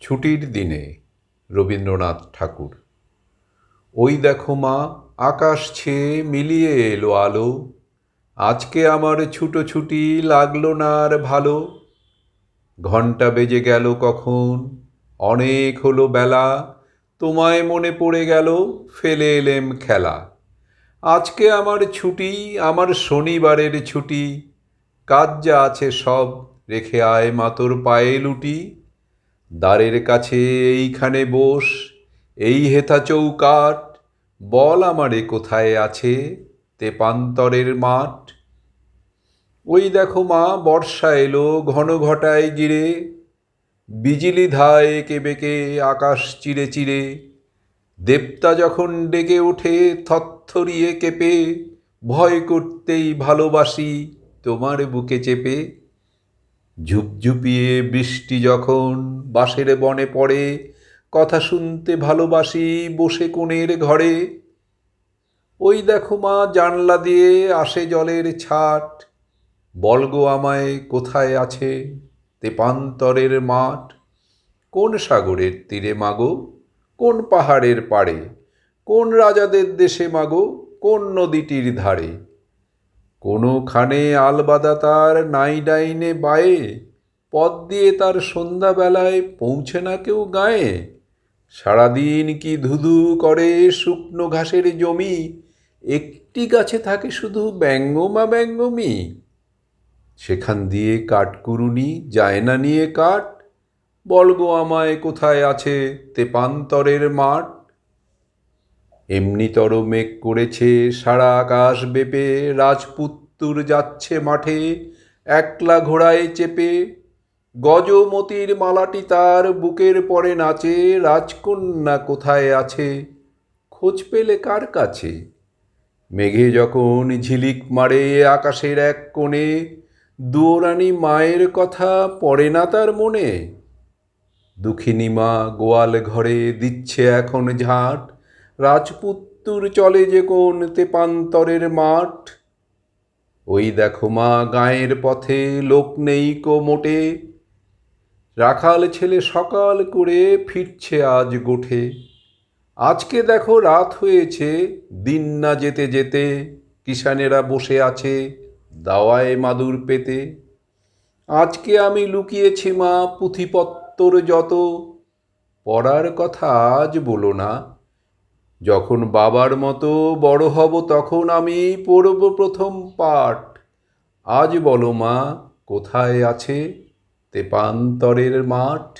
ছুটির দিনে রবীন্দ্রনাথ ঠাকুর। ওই দেখো মা, আকাশ ছেয়ে মিলিয়ে এলো আলো। আজকে আমার ছুটোছুটি লাগল না আর ভালো। ঘণ্টা বেজে গেল কখন? অনেক হলো বেলা। তোমায় মনে পড়ে গেল, ফেলে এলেম খেলা। আজকে আমার ছুটি, আমার শনিবারের ছুটি। কাজ যা আছে সব রেখে আয় মাতোর পায়ে লুটি। দ্বারের কাছে এইখানে বস, এই হেথা চৌকাট বল আমারে কোথায় আছে তেপান্তরের মাঠ। ওই দেখো মা, বর্ষা এলো ঘন ঘটায় গিরে, বিজলি ধায় এঁকে বেঁকে আকাশ চিরে চিরে। দেবতা যখন ডেকে ওঠে থরথরিয়ে কেঁপে, ভয় করতেই ভালোবাসি তোমার বুকে চেপে। ঝুপঝুপিয়ে বৃষ্টি যখন বাঁশের বনে পড়ে, কথা শুনতে ভালোবাসি বসে কোণের ঘরে। ওই দেখো মা, জানলা দিয়ে আসে জলের ছাট। বলগো আমায়, কোথায় আছে তেপান্তরের মাঠ? কোন সাগরের তীরে মাগো? কোন পাহাড়ের পাড়ে? কোন রাজাদের দেশে মাগো? কোন নদীটির ধারে? কোনোখানে আলবাদা তার নাই ডাইনে বায়ে। পথ দিয়ে তার সন্ধ্যাবেলায় পৌঁছে না কেউ গায়ে। সারাদিন কি ধুধু করে শুকনো ঘাসের জমি। একটি গাছে থাকে শুধু ব্যঙ্গমা ব্যঙ্গমি। সেখান দিয়ে কাঠকুরুনি যায় না নিয়ে কাঠ। বলগো আমায় কোথায় আছে তেপান্তরের মাঠ। এমনিতর মেঘ করেছে সারা আকাশ বেপে, রাজপুত্তুর যাচ্ছে মাঠে, একলা ঘোড়ায় চেপে। গজমতির মালাটি তার বুকের পরে নাচে, রাজকন্যা কোথায় আছে, খোঁজ পেলে কার কাছে? মেঘে যখন ঝিলিক মারে আকাশের এক কোণে, দুয়োরানী মায়ের কথা পড়ে না তার মনে? দুঃখিনী মা গোয়াল ঘরে দিচ্ছে এখন ঝাঁট রাজপুত্তুর চলে যে কোন তেপান্তরের মাঠ? ওই দেখো মা, গায়ের পথে লোক নেই কো মোটে। রাখাল ছেলে সকাল করে ফিরছে আজ গোঠে। আজকে দেখো রাত হয়েছে, দিন না যেতে যেতে কিষানেরা বসে আছে দাওয়ায় মাদুর পেতে। আজকে আমি লুকিয়েছি মা পুঁথিপত্তর যত, পড়ার কথা আজ বলো না। যখন বাবার মতো বড় হব তখন আমি পড়ব প্রথম পাঠ। আজ বলো মা, কোথায় আছে তেপান্তরের মাঠ?